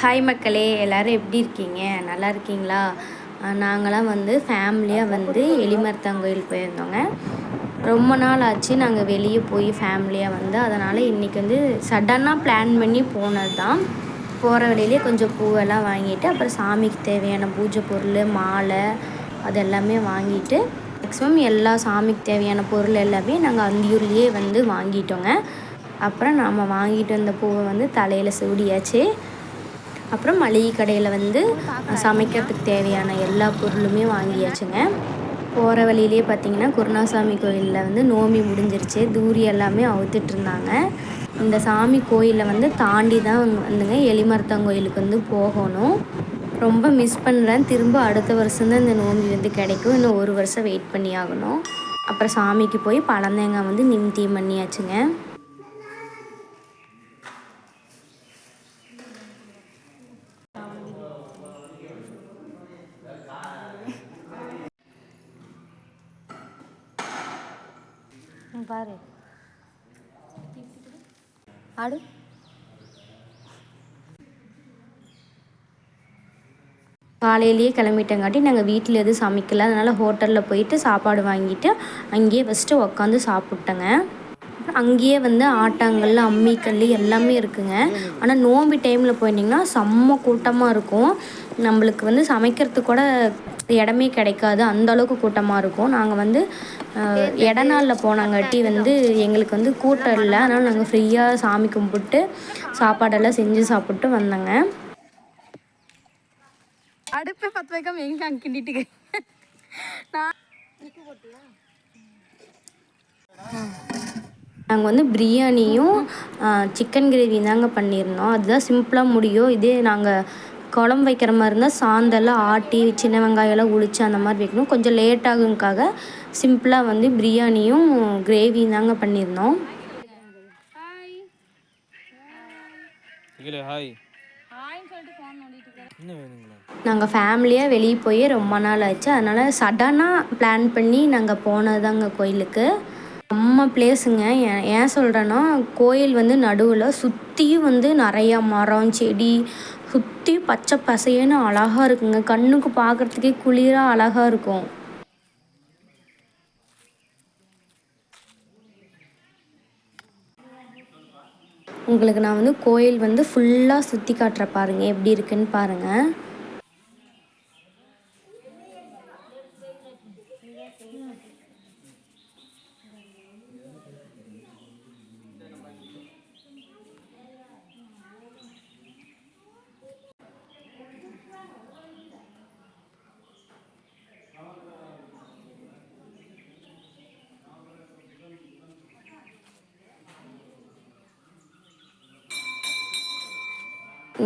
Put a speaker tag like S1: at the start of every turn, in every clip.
S1: hi மக்களே எல்லோரும் எப்படி இருக்கீங்க நல்லா இருக்கீங்களா நாங்களாம் வந்து ஃபேமிலியாக வந்து எலிமர்த்தன் கோயில் போயிருந்தோங்க ரொம்ப நாள் ஆச்சு நாங்கள் வெளியே போய் ஃபேமிலியாக வந்து அதனால் இன்றைக்கி வந்து சடனாக பிளான் பண்ணி போனது தான் போகிற வழியிலே கொஞ்சம் பூவெல்லாம் வாங்கிட்டு அப்புறம் சாமிக்கு தேவையான பூஜை பொருள் மாலை அது எல்லாமே வாங்கிட்டு மேக்ஸிமம் எல்லா சாமிக்கு தேவையான பொருள் எல்லாமே நாங்கள் அந்தியூர்லேயே வந்து வாங்கிட்டோங்க அப்புறம் நாம் வாங்கிட்டு வந்த பூவை வந்து தலையில் சூடியாச்சு அப்புறம் மளிகை கடையில் வந்து சமைக்கிறதுக்கு தேவையான எல்லா பொருளுமே வாங்கியாச்சுங்க போகிற வழியிலே பார்த்தீங்கன்னா குருணாசாமி கோயிலில் வந்து நோம்பி முடிஞ்சிருச்சு தூரி எல்லாமே அவுத்துட்டு இருந்தாங்க இந்த சாமி கோயிலில் வந்து தாண்டி தான் வந்துங்க எலிமரத்தம் கோயிலுக்கு வந்து போகணும் ரொம்ப மிஸ் பண்ணுறேன் திரும்ப அடுத்த வருஷம்தான் இந்த நோம்பி வந்து கிடைக்கும் இன்னும் ஒரு வருஷம் வெயிட் பண்ணி ஆகணும் அப்புறம் சாமிக்கு போய் பழந்தேங்காய் வந்து நிமித்தியம் பண்ணியாச்சுங்க பாரு ஆடு காலையிலேயே கிளம்பிட்டங்காட்டி நாங்கள் வீட்டில் எதுவும் சமைக்கல அதனால் ஹோட்டலில் போயிட்டு சாப்பாடு வாங்கிட்டு அங்கேயே ஃபஸ்ட்டு உக்காந்து சாப்பிட்டேங்க அங்கேயே வந்து ஆட்டாங்கல் அம்மிக்கல் எல்லாமே இருக்குங்க ஆனால் நோம்பி டைமில் போயிருந்தீங்கன்னா செம்ம கூட்டமாக இருக்கும் நம்மளுக்கு வந்து சமைக்கிறதுக்கு கூட இடமே கிடைக்காது அந்த அளவுக்கு கூட்டமாக இருக்கும் நாங்கள் வந்து இட நாளில் போனாங்காட்டி வந்து எங்களுக்கு வந்து கூட்டம் இல்லை அதனால் நாங்கள் ஃப்ரீயாக சாமி கும்பிட்டு சாப்பாடெல்லாம் செஞ்சு சாப்பிட்டு வந்தோங்க அடுப்பு பத்து வைக்காம எங்க அங்கே கிண்டிட்டு நாங்கள் வந்து பிரியாணியும் சிக்கன் கிரேவியும் தாங்க பண்ணியிருந்தோம் அதுதான் சிம்பிளாக முடியும் இதே நாங்கள் குழம்பு வைக்கிற மாதிரி இருந்தால் சாந்தெல்லாம் ஆட்டி சின்ன வெங்காயம்லாம் உளிச்சு அந்த மாதிரி வைக்கணும் கொஞ்சம் லேட் ஆகுங்காக சிம்பிளாக வந்து பிரியாணியும் கிரேவியும் தாங்க பண்ணியிருந்தோம் நாங்கள் ஃபேமிலியாக வெளியே போய் ரொம்ப நாள் ஆச்சு அதனால் சடனாக பிளான் பண்ணி நாங்கள் போனது தாங்க கோயிலுக்கு நம்ம பிளேஸுங்க ஏன் ஏன் சொல்கிறேன்னா கோயில் வந்து நடுவில் சுற்றியும் வந்து நிறையா மரம் செடி சுற்றி பச்சை பசையனு அழகாக இருக்குங்க கண்ணுக்கு பார்க்குறதுக்கே குளிராக அழகாக இருக்கும் உங்களுக்கு நான் வந்து கோயில் வந்து ஃபுல்லாக சுற்றி காட்டுற பாருங்கள் எப்படி இருக்குன்னு பாருங்கள்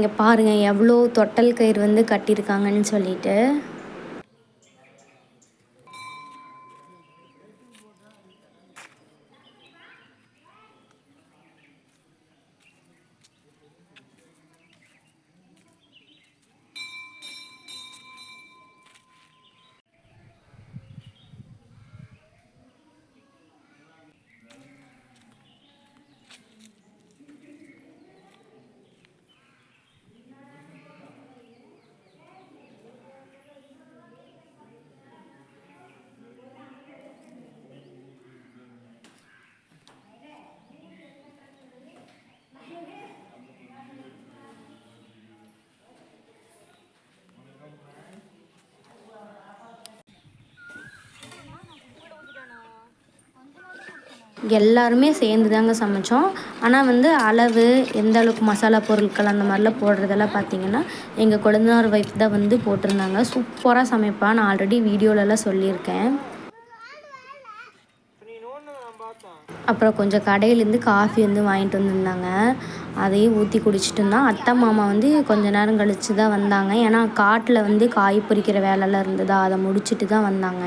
S1: இங்கே பாருங்கள் எவ்வளோ தொட்டல் கயிறு வந்து கட்டியிருக்காங்கன்னு சொல்லிட்டு எல்லாருமே சேர்ந்து தாங்க சமைத்தோம் ஆனால் வந்து அளவு எந்த அளவுக்கு மசாலா பொருட்கள் அந்த மாதிரிலாம் போடுறதெல்லாம் பார்த்திங்கன்னா எங்கள் கொழுந்தனார் ஒய்ஃப் தான் வந்து போட்டிருந்தாங்க சூப்பராக சமைப்பான் நான் ஆல்ரெடி வீடியோலலாம் சொல்லியிருக்கேன் அப்புறம் கொஞ்சம் கடையிலேருந்து காஃபி வந்து வாங்கிட்டு வந்திருந்தாங்க அதையும் ஊற்றி குடிச்சிட்டு இருந்தோம் அத்தை மாமா வந்து கொஞ்ச நேரம் கழித்து தான் வந்தாங்க ஏன்னா காட்டில் வந்து காய் பொறிக்கிற வேலைலாம் இருந்ததா அதை முடிச்சுட்டு தான் வந்தாங்க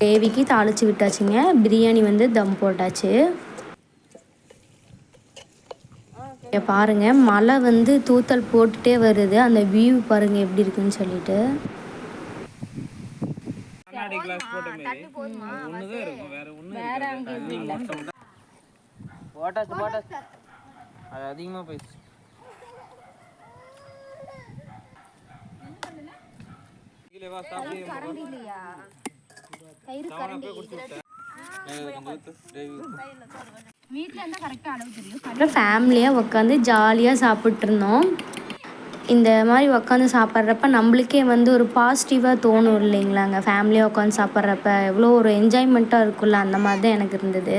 S1: கிரேவிக்கு தாளித்து விட்டாச்சுங்க பிரியாணி வந்து தம் போட்டாச்சு பாருங்க மழை வந்து தூத்தல் போட்டுகிட்டே வருது அந்த வியூ பாருங்க எப்படி இருக்குன்னு சொல்லிட்டு அதிகமாக போயிடுச்சு கயிறு வீட்டில் அளவு தெரியும் அப்புறம் ஃபேமிலியாக உட்காந்து ஜாலியாக சாப்பிட்ருந்தோம் இந்த மாதிரி உட்காந்து சாப்பிட்றப்ப நம்மளுக்கே வந்து ஒரு பாசிட்டிவாக தோணும் இல்லைங்களாங்க ஃபேமிலியாக உட்காந்து சாப்பிட்றப்ப எவ்வளோ ஒரு என்ஜாய்மெண்ட்டாக இருக்கும்ல அந்த மாதிரி தான் எனக்கு இருந்தது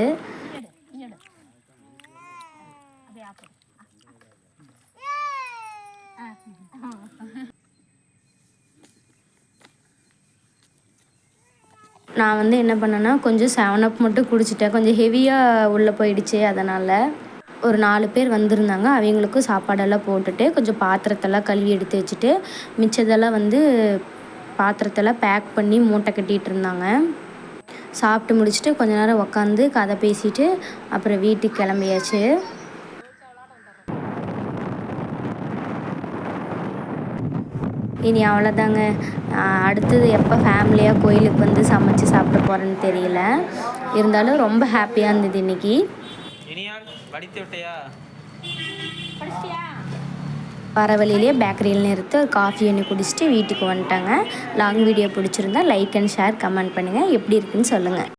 S1: நான் வந்து என்ன பண்ணேன்னா கொஞ்சம் செவன் அப் மட்டும் குடிச்சிட்டேன் கொஞ்சம் ஹெவியாக உள்ளே போயிடுச்சு அதனால் ஒரு நாலு பேர் வந்திருந்தாங்க அவங்களுக்கும் சாப்பாடெல்லாம் போட்டுட்டு கொஞ்சம் பாத்திரத்தெல்லாம் கழுவி எடுத்து வச்சுட்டு மிச்சதெல்லாம் வந்து பாத்திரத்தெல்லாம் பேக் பண்ணி மூட்டை கட்டிகிட்டு இருந்தாங்க சாப்பிட்டு முடிச்சுட்டு கொஞ்ச நேரம் உக்காந்து கதை பேசிட்டு அப்புறம் வீட்டுக்கு கிளம்பியாச்சு இனி அவ்வளோதாங்க அடுத்தது எப்போ ஃபேமிலியாக கோயிலுக்கு வந்து சமைச்சு சாப்பிட போகிறேன்னு தெரியல இருந்தாலும் ரொம்ப ஹாப்பியாக இருந்தது இன்னைக்கு வர வழியிலே பேக்கரியில் நிறுத்தி ஒரு காஃபி ஒன்று குடிச்சிட்டு வீட்டுக்கு வந்துட்டாங்க லாங் வீடியோ பிடிச்சிருந்தா லைக் அண்ட் ஷேர் கமெண்ட் பண்ணுங்கள் எப்படி இருக்குன்னு சொல்லுங்கள்